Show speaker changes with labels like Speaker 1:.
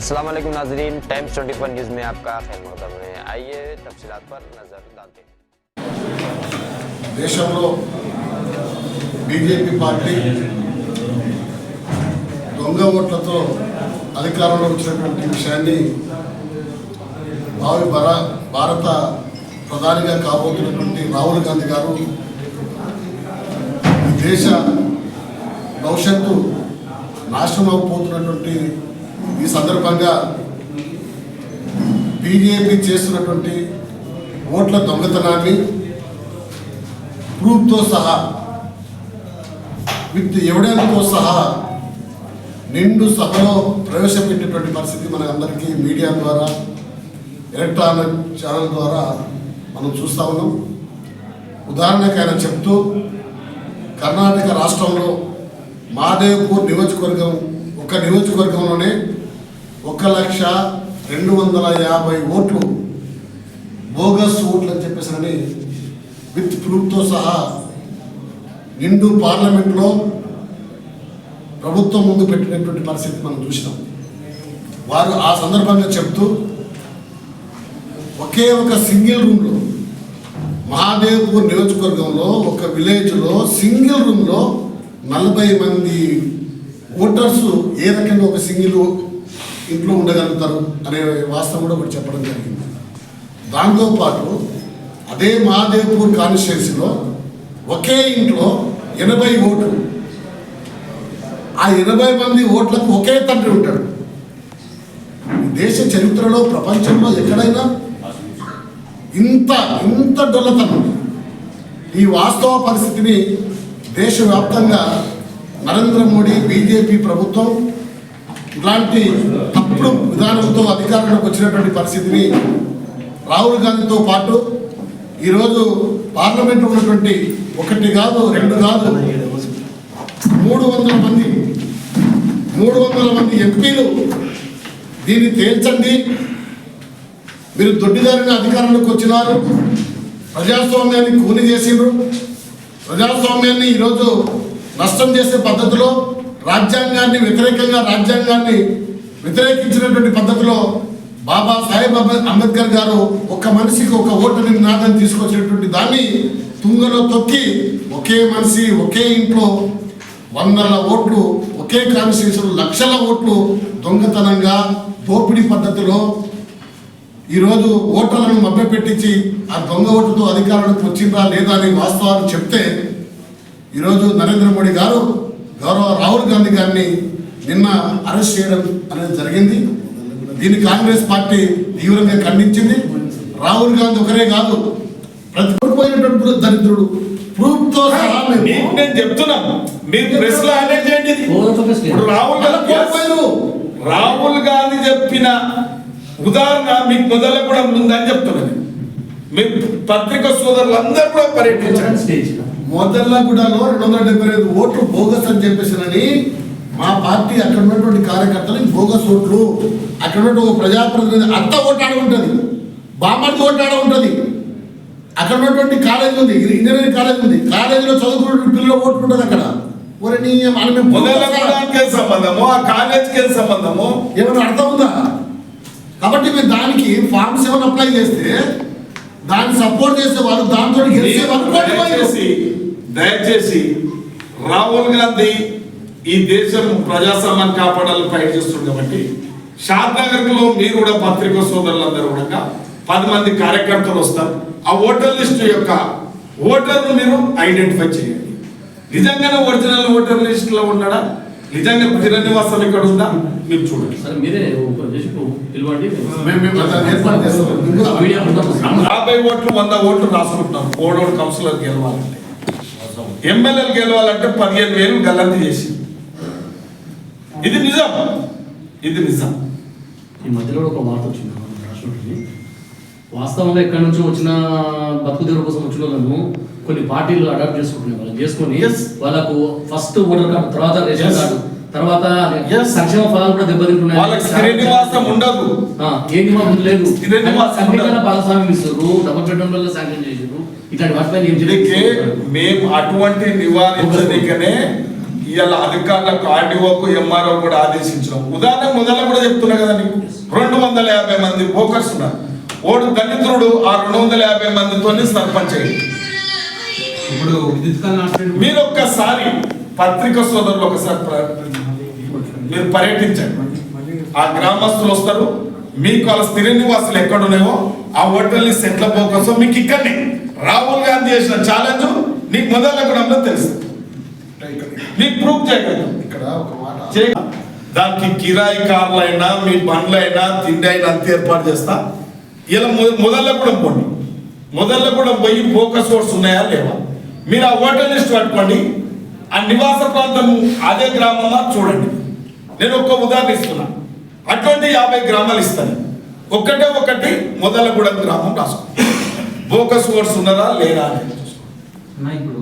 Speaker 1: अस्सलाम वालेकुम नाजरीन टाइम्स 24 न्यूज़ में आपका खैर मकदम है आइए तफसीलात पर नज़र डालते हैं
Speaker 2: దేశంలో బీజేపీ పార్టీ దొంగ ఓట్లతో అధికారంలో వచ్చినటువంటి విషయాన్ని భావి భర భారత ప్రధానిగా కాబోతున్నటువంటి రాహుల్ గాంధీ గారు ఈ దేశ భవిష్యత్తు నాశనం అయిపోతున్నటువంటి ఈ సందర్భంగా బీజేపీ చేస్తున్నటువంటి ఓట్ల దొంగతనాన్ని ప్రూఫ్తో సహా విత్ ఎవిడెన్స్తో సహా నిండు సభలో ప్రవేశపెట్టేటువంటి పరిస్థితి మన అందరికీ మీడియా ద్వారా ఎలక్ట్రానిక్ ఛానల్ ద్వారా మనం చూస్తా ఉన్నాం. ఉదాహరణకు ఆయన చెప్తూ కర్ణాటక రాష్ట్రంలో మాదేవ్పూర్ నియోజకవర్గం ఒక నియోజకవర్గంలోనే ఒక లక్ష రెండు వందల యాభై ఓట్లు బోగస్ ఓట్లు అని చెప్పేసి విత్ ప్రూఫ్తో సహా నిండు పార్లమెంట్లో ప్రభుత్వం ముందు పెట్టినటువంటి పరిస్థితి మనం చూసినాం. వారు ఆ సందర్భంగా చెప్తూ ఒకే ఒక సింగిల్ రూమ్లో మహాదేవ్పూర్ నియోజకవర్గంలో ఒక విలేజ్లో సింగిల్ రూమ్లో నలభై మంది ఓటర్స్ ఏ రకంగా ఒక సింగిల్ ఇంట్లో ఉండగలుగుతారు అనే వాస్తవం కూడా ఒకటి చెప్పడం జరిగింది. దాంతోపాటు అదే మహాదేవ్పూర్ కాన్స్టిట్యున్సీలో ఒకే ఇంట్లో ఎనభై ఓట్లు. ఆ ఎనభై మంది ఓట్లకు ఒకే తండ్రి ఉంటాడు. దేశ చరిత్రలో ప్రపంచంలో ఎక్కడైనా ఇంత ఇంత డొల్లతనం ఈ వాస్తవ పరిస్థితిని దేశవ్యాప్తంగా నరేంద్ర మోడీ బీజేపీ ప్రభుత్వం ఇలాంటి తప్పుడు విధానంతో అధికారంలోకి వచ్చినటువంటి పరిస్థితిని రాహుల్ గాంధీతో పాటు ఈరోజు పార్లమెంట్ ఉన్నటువంటి ఒకటి కాదు రెండు కాదు మూడు వందల మంది మూడు వందల మంది ఎంపీలు దీన్ని తేల్చండి. మీరు దొడ్డిదారిన అధికారంలోకి వచ్చినారు. ప్రజాస్వామ్యాన్ని కూని చేసిండ్రు ప్రజాస్వామ్యాన్ని ఈరోజు నష్టం చేసే పద్ధతిలో రాజ్యాంగాన్ని వ్యతిరేకంగా రాజ్యాంగాన్ని వ్యతిరేకించినటువంటి పద్ధతిలో బాబా సాహెబ్ అంబేద్కర్ గారు ఒక మనిషికి ఒక ఓటుని నినాదం తీసుకొచ్చినటువంటి దాన్ని తుంగలో తొక్కి ఒకే మనిషి ఒకే ఇంట్లో వందల ఓట్లు ఒకే కాన్స్టిట్యూషన్ లక్షల ఓట్లు దొంగతనంగా దోపిడీ పద్ధతిలో ఈరోజు ఓటర్లను మభ్యపెట్టించి ఆ దొంగ ఓటుతో అధికారంలోకి వచ్చిందా లేదా అని వాస్తవాలు చెప్తే ఈరోజు నరేంద్ర మోడీ గారు గౌరవ రాహుల్ గాంధీ గారిని నిన్న అరెస్ట్ చేయడం అనేది జరిగింది. దీన్ని కాంగ్రెస్ పార్టీ తీవ్రంగా ఖండించింది. రాహుల్ గాంధీ ఒకరే కాదు ప్రతిపడిపోయినటువంటి దరిద్రుడు. ప్రూఫ్తో సహా మేము
Speaker 3: మీకు నేను చెప్తున్నా. మీరు ప్రెస్లో హైలైట్ చేయండి ఇది. ఇప్పుడు రాహుల్ గాంధీ
Speaker 2: కోల్పోయారు.
Speaker 3: రాహుల్ గాంధీ చెప్పిన ఉదాహరణ మీకు మొదల కూడా ఉందని చెప్తున్నది మీరు పత్రిక సోదరులు అందరూ కూడా పర్యటించండి.
Speaker 2: మొదలగూడలో రెండు వందల డెబ్బై ఐదు ఓట్లు బోగస్ అని చెప్పేసినని మా పార్టీ అక్కడ ఉన్నటువంటి కార్యకర్తలు బోగస్ ఓట్లు. అక్కడ ఉన్నటువంటి ఒక ప్రజాప్రతినిధి అత్త ఓటాడ ఉంటుంది. బామ్మడి ఓటాడ ఉంటుంది. అక్కడ ఉన్నటువంటి కాలేజ్ ఉంది. ఇంజనీరింగ్ కాలేజ్ ఉంది. కాలేజీలో చదువుకున్నటువంటి పిల్లల ఓట్లు ఉంటుంది అక్కడ.
Speaker 3: సంబంధము? ఆ కాలేజ్కి సంబంధము?
Speaker 2: ఏమైనా అర్థం ఉందా? కాబట్టి మీరు దానికి ఫార్మ్ సెవెన్ అప్లై చేస్తే దాన్ని సపోర్ట్ చేసే వాళ్ళు దాంతో గెలిచే వాళ్ళు.
Speaker 3: దయచేసి రాహుల్ గాంధీ ఈ దేశం ప్రజాస్వామ్యాన్ని కాపాడాలని ఫైట్ చేస్తుంది కాబట్టి షాద్ నగర్లో మీరు కూడా పత్రిక సోదరులందరూ కూడా పది మంది కార్యకర్తలు వస్తారు. ఆ ఓటర్ లిస్ట్ యొక్క ఓటర్ను మీరు ఐడెంటిఫై చేయండి. నిజంగానే ఒరిజినల్ ఓటర్ లిస్ట్లో ఉన్నాడా? నిజంగా శ్రీనివాసం ఇక్కడ ఉందా? మీరు చూడండి. యాభై ఓట్లు వంద ఓట్లు రాసుకుంటున్నాం. ఓడోడు కౌన్సిలర్ గెలవాలంటే. ఎమ్మెల్యేలు గెలవాలంటే పదిహేను వేలు గల్లంతి చేసి ఇది నిజం. ఇది నిజం.
Speaker 4: ఈ మధ్యలో ఒక వార్త వచ్చింది. రాష్ట్రంలో వాస్తవంగా ఎక్కడి నుంచో వచ్చిన బతుకు తెరువు కోసం వచ్చిన వాళ్ళను కొన్ని పార్టీలు అడాప్ట్ చేసుకుంటున్నాయి. వాళ్ళు చేసుకొని
Speaker 3: Yes.
Speaker 4: వాళ్ళకు ఫస్ట్ ఓటర్ కార్డు తర్వాత రేషన్. కార్డు తర్వాత. సంక్షేమ ఫలాలు కూడా దెబ్బతింటున్నాయి.
Speaker 3: వాళ్ళకి శ్రీనివాసం ఉండదు.
Speaker 4: ఆ, ఏంటి మాకు లేదు. భాగస్వామ్యం ఇస్తారు. డబుల్ బెడ్రూమ్ వల్ల శాంక్షన్ చేసారు ఇట్లాంటి వాటిపైన
Speaker 3: మేము అటువంటి నివారించడానికనే ఇవాళ అధికారులకు ఆర్డీఓకు ఎంఆర్ఓ కూడా ఆదేశించడం ఉదాహరణ మొదలు కూడా చెప్తున్నా కదా నీకు. రెండు వందల యాభై మంది ఫోకస్ ఉన్నారు. ఓడు దళితుడు ఆ రెండు వందల యాభై మందితోనే సర్పంచ్
Speaker 5: ఇప్పుడు
Speaker 3: మీరు ఒక్కసారి పత్రిక సోదరులు ఒకసారి మీరు పర్యటించండి. ఆ గ్రామస్తులు వస్తారు. మీకు వాళ్ళ స్థిర నివాసులు ఎక్కడున్నాయో ఆ హోటల్ని సెట్ల కోసం మీకు ఇక్కడనే రాహుల్ గాంధీ చేసిన ఛాలెంజ్ నీకు మొదలెక్కడంలో తెలుసు. నీకు ప్రూఫ్ చేయగలరు
Speaker 2: ఇక్కడ ఒక మాట
Speaker 3: దానికి కిరాయి కార్లైనా మీ బండ్లైనా తిండి అయినా అంత ఏర్పాటు చేస్తా. ఇలా మొదల్లో కూడా పోండి. మొదల్లో కూడా పోయి ఫోకస్ సోర్స్ ఉన్నాయా లేవా? మీరు ఆ హోటల్ లిస్ట్ పట్టుకోండి. ఆ నివాస ప్రాంతం అదే గ్రామమా చూడండి. నేను ఒక ఉదాహరణ ఇస్తున్నా. అటువంటి యాభై గ్రామాలు ఇస్తాను. ఒక్కటే ఒకటి మొదలగూడెం గ్రామం రాసుకో. బోకస్ సోర్స్ ఉన్నారా? లేదా అని చూసుకో.
Speaker 5: ఇప్పుడు